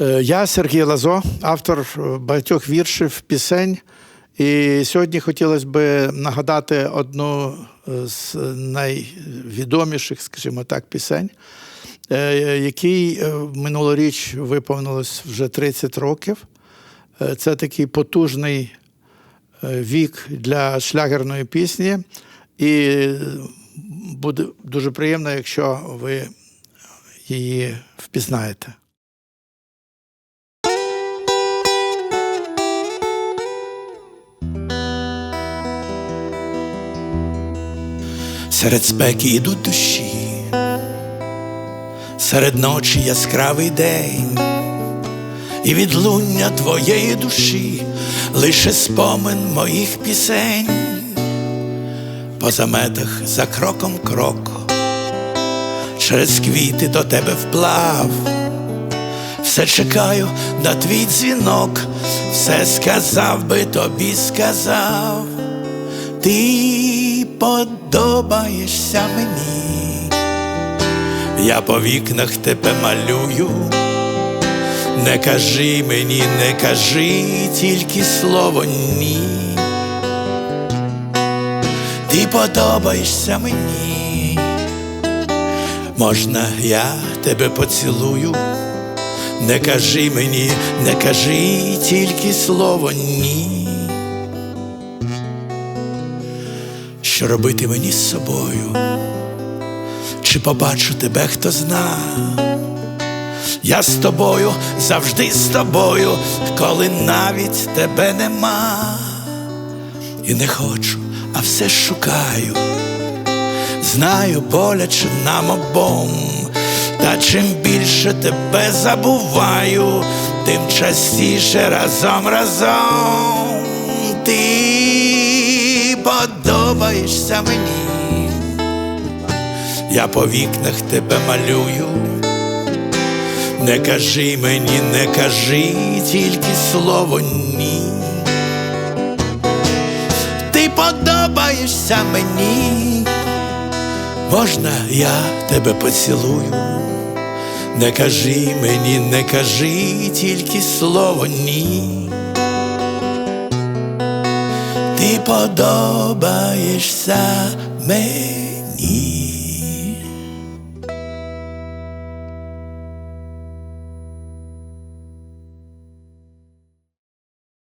Е, Я Сергій Лазо, автор е, багатьох віршів, пісень. І сьогодні хотілося б нагадати одну е, з найвідоміших, скажімо так, пісень, який минулоріч виповнилось вже 30 років. Це такий потужний вік для шлягерної пісні. І буде дуже приємно, якщо ви її впізнаєте. Серед спеки йдуть душі, серед ночі яскравий день, і відлуння твоєї душі. Лише спомин моїх пісень, по заметах за кроком кроко, через квіти до тебе вплав, все чекаю на твій дзвінок, все сказав би тобі сказав. Ти подобаєшся мені, я по вікнах тебе малюю, не кажи мені, не кажи тільки слово ні. Ти подобаєшся мені, можна я тебе поцілую, не кажи мені, не кажи тільки слово ні. Що робити мені з собою? Чи побачу тебе, хто зна? Я з тобою, завжди з тобою, коли навіть тебе нема. І не хочу, а все шукаю. Знаю, боляче нам обом, та чим більше тебе забуваю, тим частіше разом разом ти подобаєшся мені, я по вікнах тебе малюю, не кажи мені, не кажи тільки слово ні. Ти подобаєшся мені, можна я тебе поцілую, не кажи мені, не кажи тільки слово ні. Ти подобаєшся мені.